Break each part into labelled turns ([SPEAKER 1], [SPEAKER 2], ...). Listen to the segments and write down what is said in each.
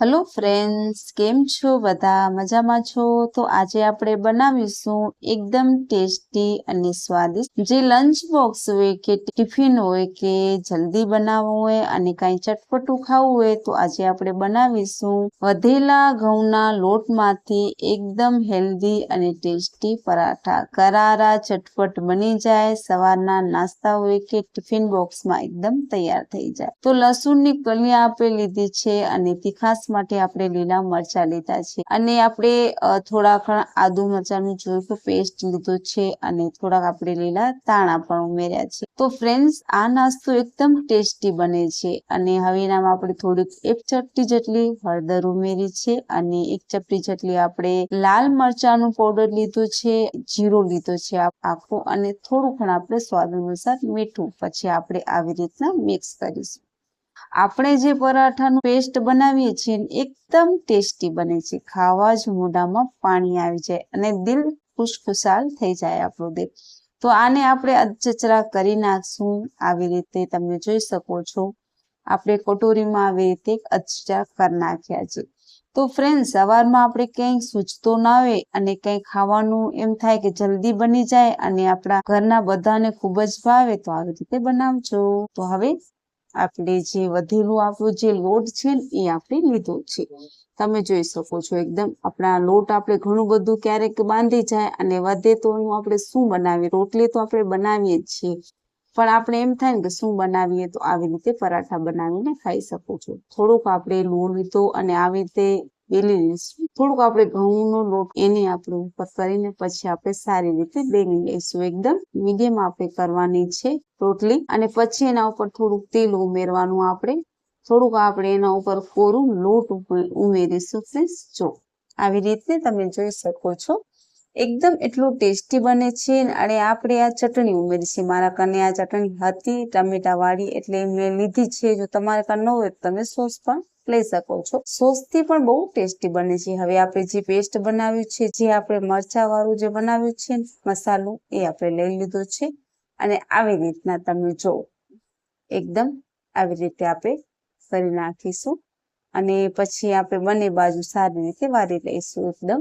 [SPEAKER 1] Hello friends કેમ છો બધા? મજામાં છો? તો આજે આપણે બનાવીશું એકદમ ટેસ્ટી અને સ્વાદિષ્ટ જે લંચ બોક્સ હોય કે ટિફિન હોય કે જલ્દી બનાવવું હોય અને કાંઈ ચટપટું ખાવું હોય, તો આજે આપણે બનાવીશું વધેલા ઘઉંના લોટમાંથી એકદમ હેલ્ધી અને ટેસ્ટી પરાઠા. કરારા ચટપટ બની જાય, સવારના નાસ્તા હોય કે ટિફિન બોક્સમાં એકદમ તૈયાર થઈ જાય. તો લસણની કલી આપણે લીધી છે અને તીખાસ માટે આપણે લીલા મરચા લીધા છે. અને આપણે થોડા ઘણા આદુ મરચાનું જોયું પેસ્ટ લીધો છે અને થોડાક આપણે લીલા તાણા પણ ઉમેર્યા છે. તો ફ્રેન્ડ્સ આ નાસ્તો એકદમ ટેસ્ટી બને છે અને હવે એનામાં આપણે થોડીક એક ચપટી જેટલી હળદર ઉમેરી છે અને એક ચપટી જેટલી આપણે લાલ મરચાનું પાવડર લીધું છે, જીરો લીધો છે આખો અને થોડું ઘણું આપણે સ્વાદ અનુસાર મીઠું પછી આપણે આવી રીતના મિક્સ કરીશું. આપણે જે પરાઠાનું પેસ્ટ બનાવીએ છીએ એકદમ ટેસ્ટી બને છે. ખાવા જ મોઢામાં પાણી આવી જાય અને દિલ ખુશખુશાલ થઈ જાય આપણું દિલ. તો આને આપણે અચચરા કરી નાખશું. આવી રીતે તમે જોઈ શકો છો. આપણે કટોરીમાં આવી રીતે અચચરા કરી નાખ્યા છે. તો ફ્રેન્ડ સવારમાં આપણે ક્યાંય સૂચતો ના હોય અને કંઈ ખાવાનું એમ થાય કે જલ્દી બની જાય અને આપણા ઘરના બધાને ખૂબ જ ભાવે, તો આવી રીતે બનાવજો. તો હવે આપણે જે વધેલું આપણું જે લોટ છે ને, એ આપણે લીધો છે. તમે જોઈ શકો છો એકદમ આપણા લોટ આપણે ઘણું બધું ક્યારેક બાંધી જાય અને વધે તો એનું આપણે શું બનાવીએ? રોટલી તો આપણે બનાવીએ જ છીએ. પણ આપણે એમ થાય ને કે શું બનાવીએ તો આવી રીતે પરાઠા બનાવીને ખાઈ શકો છો. થોડુંક આપણે લોટ લીધો અને આવી રીતે બેલી લઈશું થોડુંક આપણે ઘઉંનો લોટ એને આપણે ઉપર કરીને પછી આપણે સારી રીતે બેલી લઈશું. એકદમ મીડિયમ આપણે કરવાની છે રોટલી. અને પછી એના ઉપર થોડુંક તેલ ઉમેરવાનું આપણે. થોડુંક આપણે એના ઉપર કોરું લોટ ઉમેરીશું. friends. જો. આવી રીતે તમે જોઈ શકો છો. એકદમ એટલું ટેસ્ટી બને છે. અને આપણે આ ચટણી ઉમેરી મારા કને આ ચટણી હતી ટમેટા વાળી એટલે મેં લીધી છે. જો તમારે કાન ન હોય તમે સોસ પણ લઈ શકો છો. સોસથી પણ બહુ ટેસ્ટી બને છે. હવે આપણે જે પેસ્ટ બનાવ્યું છે, જે આપણે મરચા વાળું જે બનાવ્યું છે, મસાલો, એ આપણે લઈ લીધો છે. અને આવી રીતના તમે જો એકદમ આવી રીતે આપણે કરી નાખીશું. અને પછી આપણે બંને બાજુ સારી રીતે વારી લઈશું એકદમ.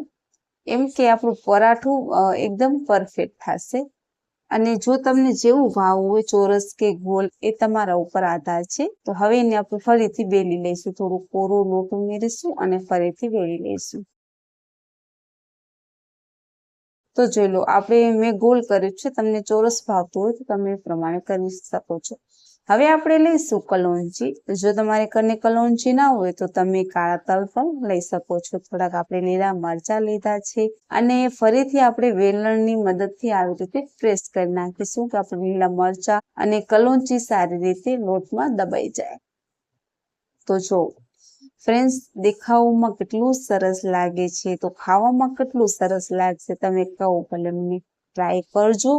[SPEAKER 1] એમ કે આપણું પરાઠું એકદમ પરફેક્ટ થશે. અને જો તમને જેવું ભાવવું હોય ચોરસ કે ગોલ એ તમારા ઉપર આધાર છે, તો હવે એને આપણે ફરીથી બેલી લઈશું. થોડું કોરો લોટ ઉમેરીશું અને ફરીથી બેલી લઈશું. તો જોઈ લો, આપણે મેં ગોલ કર્યું છે, તમને ચોરસ ભાવતું હોય તો તમે એ પ્રમાણે કરી શકો છો. હવે આપણે લઈશું કલોંજી જો તમારે કને કલોંજી ના હોય તો તમે કાળા તલ પણ લઈ શકો છો. થોડાક આપણે લીલા મરચા લીધા છે અને ફરીથી આપણે વેલણની મદદથી આવી રીતે પ્રેસ કરી નાખીશું કે આપણે લીલા મરચા અને કલોંજી સારી રીતે લોટમાં દબાઈ જાય. તો જો ફ્રેન્ડ્સ દેખાવમાં કેટલું સરસ લાગે છે. તો ખાવામાં કેટલું સરસ લાગશે તમે કહો, ભલે મને ટ્રાય કરજો.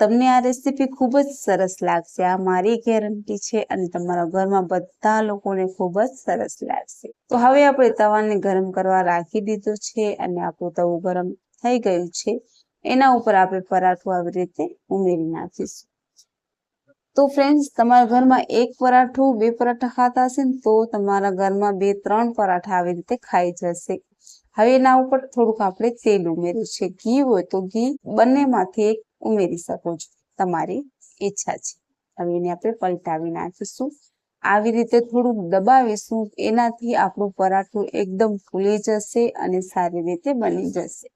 [SPEAKER 1] તમને આ રેસીપી ખૂબ જ સરસ લાગશે. આ મારી ગેરંટી છે અને તમારા ઘરમાં બધા લોકોને ખૂબ જ સરસ લાગશે. તો હવે આપણે તવાને ગરમ કરવા રાખી દીધો છે અને આપણું તવું ગરમ થઈ ગયું છે. એના ઉપર આપણે પરાઠું આવી રીતે ઉમેરી નાખીશું. તો ફ્રેન્ડ્સ તમારા ઘરમાં એક પરાઠું, બે પરાઠા ખાતા હશે ને તો તમારા ઘરમાં બે, ત્રણ પરાઠા આવી રીતે ખાઈ જશે. હવે એના ઉપર થોડુંક આપણે તેલ ઉમેર્યું છે. ઘી હોય તો ઘી બંનેમાંથી એક ઉમેરી શકો છો. તમારી ઈચ્છા છે. હવે એને આપણે પલટાવી નાખીશું. આવી રીતે થોડુંક દબાવીશું. એનાથી આપણું પરાઠું એકદમ ફૂલી જશે અને સારી રીતે બની જશે.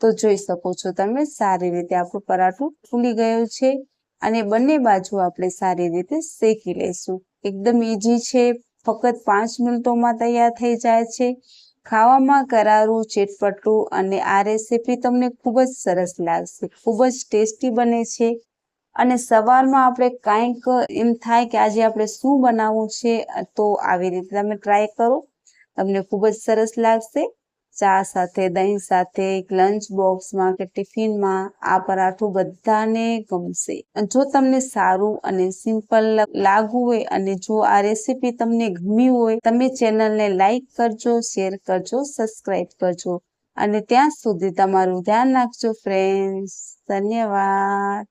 [SPEAKER 1] તો જોઈ શકો છો તમે, સારી રીતે આપણું પરાઠું ફૂલી ગયું છે અને બંને બાજુ આપણે સારી રીતે શેકી લઈશું. એકદમ ઈઝી છે. ફક્ત પાંચ મિનિટોમાં તૈયાર થઈ જાય છે. ખાવામાં કરારું, ચેટપટું અને આ રેસીપી તમને ખૂબ જ સરસ લાગશે, ખૂબ જ ટેસ્ટી બને છે. અને સવારમાં આપણે કાંઈક એમ થાય કે આજે આપણે શું બનાવવું છે, તો આવી રીતે તમે ટ્રાય કરો, તમને ખૂબ જ સરસ લાગશે. ચા સાથે, દહીં સાથે લંચ બોક્સમાં કે ટિફિનમાં આ પરાઠું બધાને ગમશે. જો તમને સારું અને સિમ્પલ લાગુ હોય અને જો આ રેસીપી તમને ગમી હોય, તમે ચેનલને લાઈક કરજો શેર કરજો સબસ્ક્રાઇબ કરજો. અને ત્યાં સુધી તમારું ધ્યાન રાખજો ફ્રેન્ડ્સ ધન્યવાદ.